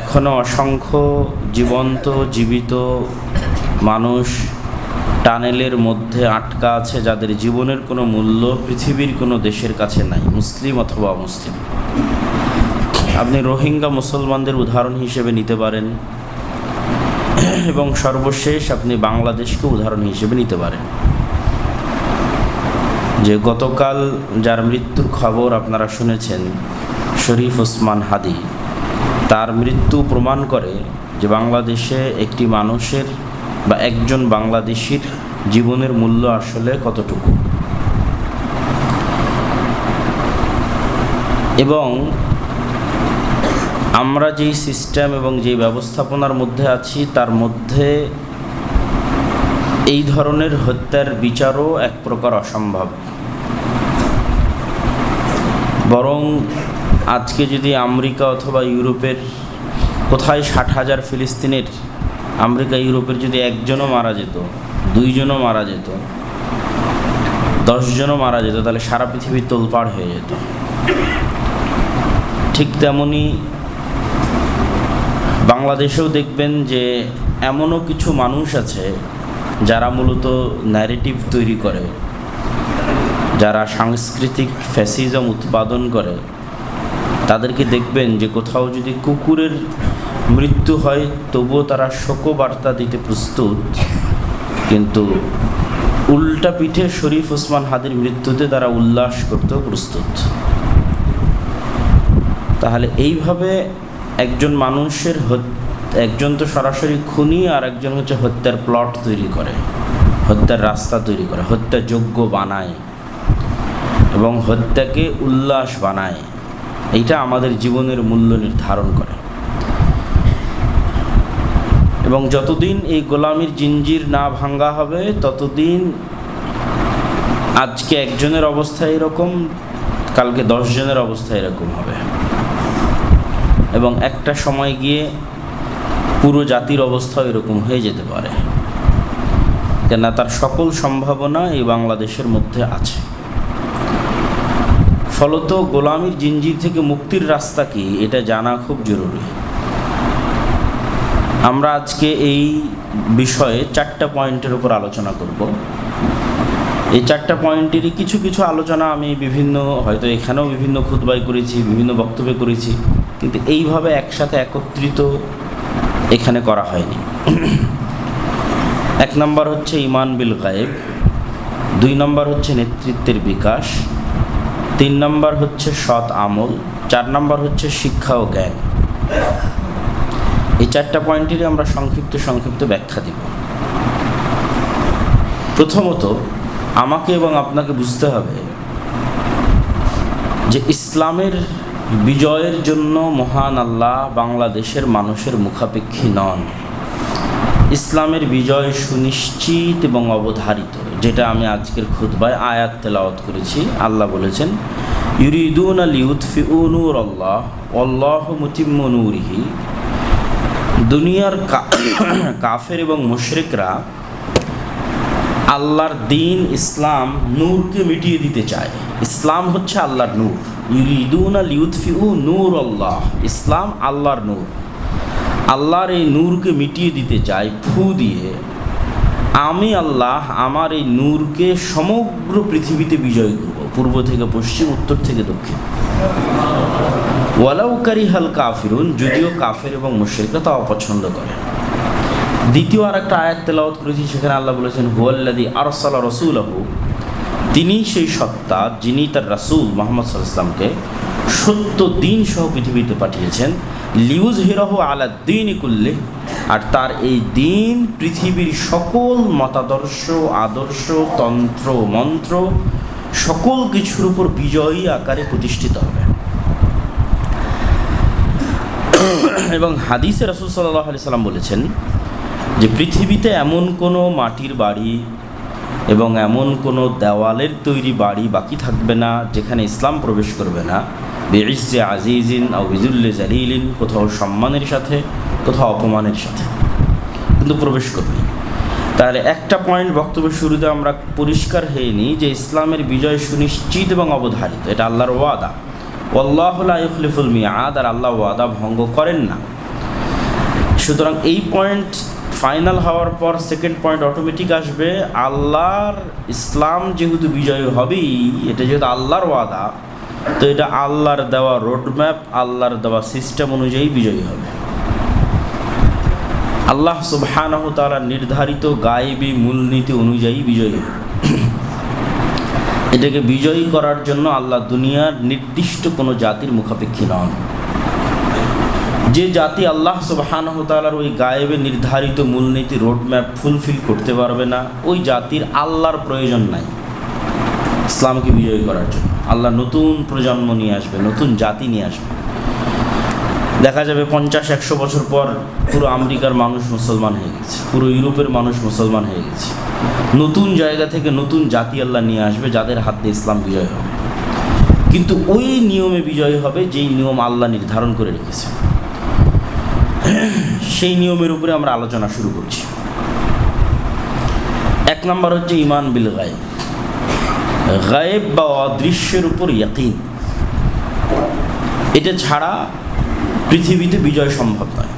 এখনও অসংখ্য জীবন্ত, জীবিত মানুষ টানেলের মধ্যে আটকা আছে যাদের জীবনের কোনো মূল্য পৃথিবীর কোনো দেশের কাছে নাই, মুসলিম অথবা অমুসলিম। আপনি রোহিঙ্গা মুসলমানদের উদাহরণ হিসেবে নিতে পারেন এবং সর্বশেষ আপনি বাংলাদেশকে উদাহরণ হিসেবে নিতে পারেন। যে গতকাল যার মৃত্যুর খবর আপনারা শুনেছেন, শরীফ ওসমান হাদি। তার মৃত্যু প্রমাণ করে যে বাংলাদেশে একটি মানুষের বা একজন বাংলাদেশির জীবনের মূল্য আসলে কতটুকু। এবং আমরা যেই সিস্টেম এবং যেই ব্যবস্থাপনার মধ্যে আছি, তার মধ্যে এই ধরনের হত্যার বিচারও এক প্রকার অসম্ভব। বরং আজকে যদি আমেরিকা অথবা ইউরোপের কোথায় ষাট হাজার ফিলিস্তিনের, আমেরিকা, ইউরোপের যদি একজনও মারা যেত, দুইজনও মারা যেত, দশজনও মারা যেত, তাহলে সারা পৃথিবী তোলপাড় হয়ে যেত। ঠিক তেমনি বাংলাদেশেও দেখবেন যে এমনও কিছু মানুষ আছে যারা মূলত ন্যারেটিভ তৈরি করে, যারা সাংস্কৃতিক ফ্যাসিজম উৎপাদন করে তাদেরকে দেখবেন যে কোথাও যদি কুকুরের মৃত্যু হয়, তবুও তারা শোকবার্তা দিতে প্রস্তুত। কিন্তু উল্টা পিঠে শরীফ ওসমান হাদির মৃত্যুতে তারা উল্লাস করতেও প্রস্তুত। তাহলে এইভাবে একজন মানুষের একজন তো সরাসরি খুনি আর একজন হচ্ছে হত্যার প্লট তৈরি করে, হত্যার রাস্তা তৈরি করে হত্যা যোগ্য বানায় এবং হত্যাকে উল্লাস বানায়। এইটা আমাদের জীবনের মূল্য নির্ধারণ করে। এবং যতদিন এই গোলামির জিঞ্জির না ভাঙ্গা হবে, ততদিন আজকে একজনের অবস্থা এরকম, কালকে দশজনের অবস্থা এরকম হবে। এবং একটা সময় গিয়ে পুরো জাতির অবস্থা এরকম হয়ে যেতে পারে। কেননা তার সকল সম্ভাবনা এই বাংলাদেশের মধ্যে আছে। ফলত গোলামির জিঞ্জির থেকে মুক্তির রাস্তা কি? এটা জানা খুব জরুরি। আমরা আজকে এই বিষয়ে চারটা পয়েন্টের উপর আলোচনা করব। এই চারটা পয়েন্টেরই কিছু কিছু আলোচনা আমি বিভিন্ন, হয়তো এখানেও বিভিন্ন খুদবাই করেছি, বিভিন্ন বক্তব্য করেছি, কিন্তু এইভাবে একসাথে একত্রিত এখানে করা হয়নি। এক নম্বর হচ্ছে ইমান বিল গায়েব, দুই নম্বর হচ্ছে নেতৃত্বের বিকাশ তিন নম্বর হচ্ছে সৎ আমল, চার নম্বর হচ্ছে শিক্ষা ও জ্ঞান। এই চারটা পয়েন্টেরই আমরা সংক্ষিপ্ত সংক্ষিপ্ত ব্যাখ্যা দিব। প্রথমত, আমাকে এবং আপনাকে বুঝতে হবে যে ইসলামের বিজয়ের জন্য মহান আল্লাহ বাংলাদেশের মানুষের মুখাপেক্ষী নন। ইসলামের বিজয় সুনিশ্চিত এবং অবধারিত। যেটা আমি আজকের খুদ্বায় আয়াত তেলাওয়াত করেছি, আল্লাহ বলেছেন, ইউরিদুন আল ইউৎফি নূর আল্লাহ অল্লাহ মুতিম্মনুরিহি দুনিয়ার কাফের এবং মুশরিকরা আল্লাহর দিন ইসলাম নূরকে মিটিয়ে দিতে চায়। ইসলাম হচ্ছে আল্লাহর নূর। ইউরিদুন আল ইউৎফিউ নূর আল্লাহ ইসলাম আল্লাহর নূর। আল্লাহর এই নূরকে মিটিয়ে দিতে চায়, ফু দিয়ে আমি আল্লাহ আমার এই নূরকে সমগ্র পৃথিবীতে বিজয় করব, পূর্ব থেকে পশ্চিম, উত্তর থেকে দক্ষিণ। ওয়ালাউকারি হাল কাফিরুন, যদিও কাফের এবং মুশ্রিকরা তা অপছন্দ করে দ্বিতীয় আর একটা আয়াত তেলাওয়াত করেছি, সেখানে আল্লাহ বলেছেন হুয়াল্লাদি আরসাল রসুলাহু তিনি সেই সত্তা যিনি তার রাসুল মোহাম্মদ সাল্লামকে সত্য দিন সহ পৃথিবীতে পাঠিয়েছেন লিউজ হিরাহ আলা দিন ইকুল্লে আর তার এই দিন পৃথিবীর সকল মতাদর্শ, আদর্শ, তন্ত্র, মন্ত্র সকল কিছুর উপর বিজয়ী আকারে প্রতিষ্ঠিত হবে। এবং হাদিসে রসুল সাল্লাহ আলি সাল্লাম বলেছেন যে পৃথিবীতে এমন কোনো মাটির বাড়ি এবং এমন কোনো দেওয়ালের তৈরি বাড়ি বাকি থাকবে না যেখানে ইসলাম প্রবেশ করবে না। বেইজে আজিজিন আউজুল্লে জালিলিন, কোথাও সম্মানের সাথে, কোথাও অপমানের সাথে। কিন্তু প্রবেশ করবে। তাহলে একটা পয়েন্ট বক্তব্যের শুরুতে আমরা পরিষ্কার হয়ে নিই যে ইসলামের বিজয় সুনিশ্চিত এবং অবধারিত। এটা আল্লাহর ওয়াদা। আল্লাহুল মিয়াদ আর আল্লাহ ওয়াদা ভঙ্গ করেন না। সুতরাং এই পয়েন্ট ফাইনাল হওয়ার পর সেকেন্ড পয়েন্ট অটোমেটিক আসবে। আল্লাহর ইসলাম যেহেতু বিজয় হবেই, এটা যেহেতু আল্লাহর ওয়াদা তো এটা আল্লাহর দেওয়া রোডম্যাপ আল্লাহর দেওয়া সিস্টেম অনুযায়ী বিজয়ী হবে। আল্লাহ সুবহানাহ তাআলা নির্ধারিত গায়েবী মূলনীতি অনুযায়ী বিজয়ী হবে। এটাকে বিজয়ী করার জন্য আল্লাহ দুনিয়ার নির্দিষ্ট কোনো জাতির মুখাপেক্ষী নন। যে জাতি আল্লাহ সুবহানাহু তাআলার ওই গায়েবে নির্ধারিত মূলনীতি রোডম্যাপ ফুলফিল করতে পারবে না, ওই জাতির আল্লাহর প্রয়োজন নাই। ইসলামকে বিজয়ী করার জন্য। আল্লাহ নতুন প্রজন্ম নিয়ে আসবে, নতুন জাতি নিয়ে আসবে। দেখা যাবে পঞ্চাশ, একশো বছর পর পুরো আমেরিকার মানুষ মুসলমান হয়ে গেছে, পুরো ইউরোপের মানুষ মুসলমান হয়ে গেছে। নতুন জায়গা থেকে নতুন জাতি আল্লাহ নিয়ে আসবে, যাদের হাত ইসলাম বিজয় হবে। কিন্তু ওই নিয়মে বিজয় হবে যেই নিয়ম আল্লাহ নির্ধারণ করে রেখেছে। সেই নিয়মের উপরে আমরা আলোচনা শুরু করছি। এক নম্বর হচ্ছে ইমান বিল গায়েব। গায়েব বা অদৃশ্যের উপর ইয়াকিন। এটা ছাড়া পৃথিবীতে বিজয় সম্ভব নয়।